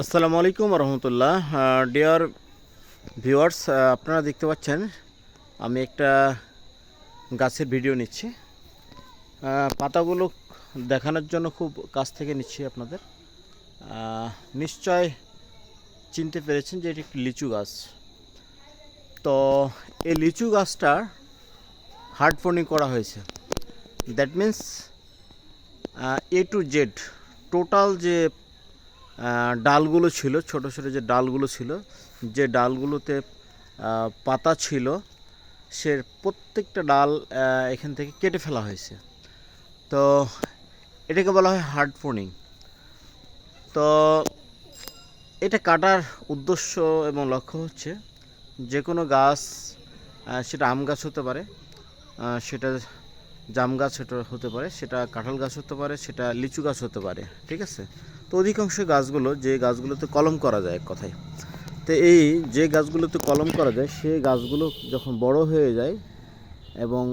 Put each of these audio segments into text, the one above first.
আসসালামু আলাইকুম রহমতুল্লাহ। Dear viewers আপনারা দেখতে পাচ্ছেন, আমি একটা গাছের ভিডিও নিচ্ছি। পাতাগুলো দেখানোর জন্য খুব কাছ থেকে নিচ্ছি আপনাদের। নিশ্চয় চিনতে পেরেছেন যে এটি একটি লিচু গাছ। তো এই লিচু গাছটার হার্ড ফোনিং করা হয়েছে। That means A to Z total যে ডালগুলো ছিল, ছোট ছোট যে ডালগুলো ছিল, যে ডালগুলোতে পাতা ছিল, সে প্রত্যেকটা ডাল এখান থেকে কেটে ফেলা হয়েছে। তো এটাকে বলা হয় হার্ড ফোনিং তো এটা কাটার উদ্দেশ্য এবং লক্ষ্য হচ্ছে যে কোনো গাছ সেটা আম গাছ হতে পারে সেটা জাম গাছ হতে পারে, সেটা কাঁঠাল গাছ হতে পারে, সেটা লিচু গাছ হতে পারে, ঠিক আছে? তো অধিকাংশ গাছগুলো যে গাছগুলোতে কলম করা যায় এক কথায়, তো এই যে গাছগুলোতে কলম করা যায় সেই গাছগুলো যখন বড় হয়ে যায় এবং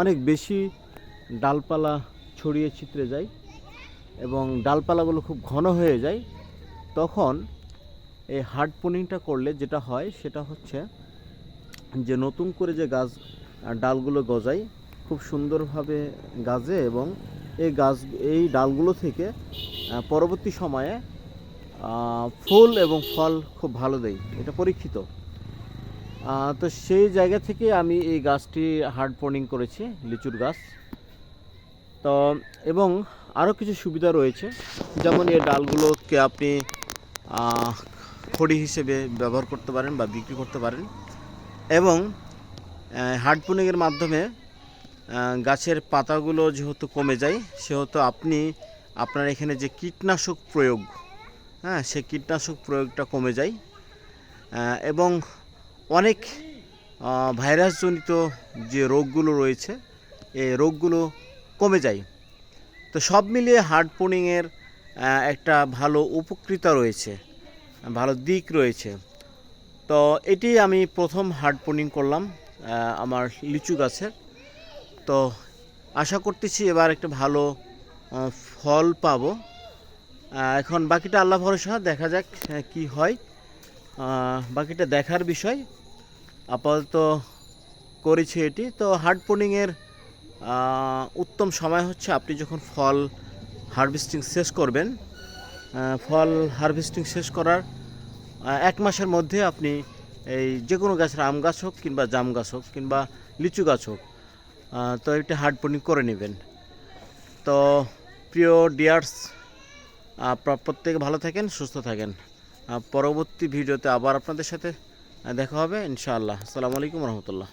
অনেক বেশি ডালপালা ছড়িয়ে ছিটরে যায় এবং ডালপালাগুলো খুব ঘন হয়ে যায়, তখন এই হার্ড পোনিংটা করলে যেটা হয় সেটা হচ্ছে যে নতুন করে যে গাছ ডালগুলো গজায়, খুব সুন্দরভাবে গাজে এবং এই গাছ, এই ডালগুলো থেকে পরবর্তী সময়ে ফুল এবং ফল খুব ভালো দেয়, এটা পরীক্ষিত। তো সেই জায়গা থেকে আমি এই গাছটি হার্ড পোনিং করেছি, লিচুর গাছ। তো, এবং আরও কিছু সুবিধা রয়েছে, যেমন এই ডালগুলোকে আপনি খড়ি হিসেবে ব্যবহার করতে পারেন বা বিক্রি করতে পারেন। এবং হার্ড পোনিংয়ের মাধ্যমে গাছের পাতাগুলো যেহেতু কমে যায়, সেহেতু আপনি আপনার এখানে যে কীটনাশক প্রয়োগ হ্যাঁ সে কীটনাশক প্রয়োগটা কমে যায়। এবং অনেক ভাইরাসজনিত যে রোগগুলো রয়েছে, এই রোগগুলো কমে যায়। তো সব মিলিয়ে হার্ড পোনিংয়ের একটা ভালো উপকৃতা রয়েছে, ভালো দিক রয়েছে। তো এটি আমি প্রথম হার্ড পোনিং করলাম আমার লিচু গাছের। তো আশা করতেছি এবার একটা ভালো ফল পাবো। এখন বাকিটা আল্লাহ ভরসা দেখা যাক আহ, কি হয়। বাকিটা দেখার বিষয়। আপাতত করেছি এটি। তো হার্ড পোনিংয়ের উত্তম সময় হচ্ছে আপনি যখন ফল হারভেস্টিং শেষ করবেন। ফল হারভেস্টিং শেষ করার এক মাসের মধ্যে আপনি এই যে কোনো গাছের আম গাছ হোক কিংবা জাম গাছ হোক কিংবা লিচু গাছ হোক তো এটা হার্ড পোনিং করে নেবেন। তো প্রিয় ডিয়ার্স প্রত্যেকে ভালো থাকেন, সুস্থ থাকেন। পরবর্তী ভিডিওতে আবার আপনাদের সাথে দেখা হবে, ইনশাআল্লাহ। আসসালামু আলাইকুম রহমতুল্লাহ।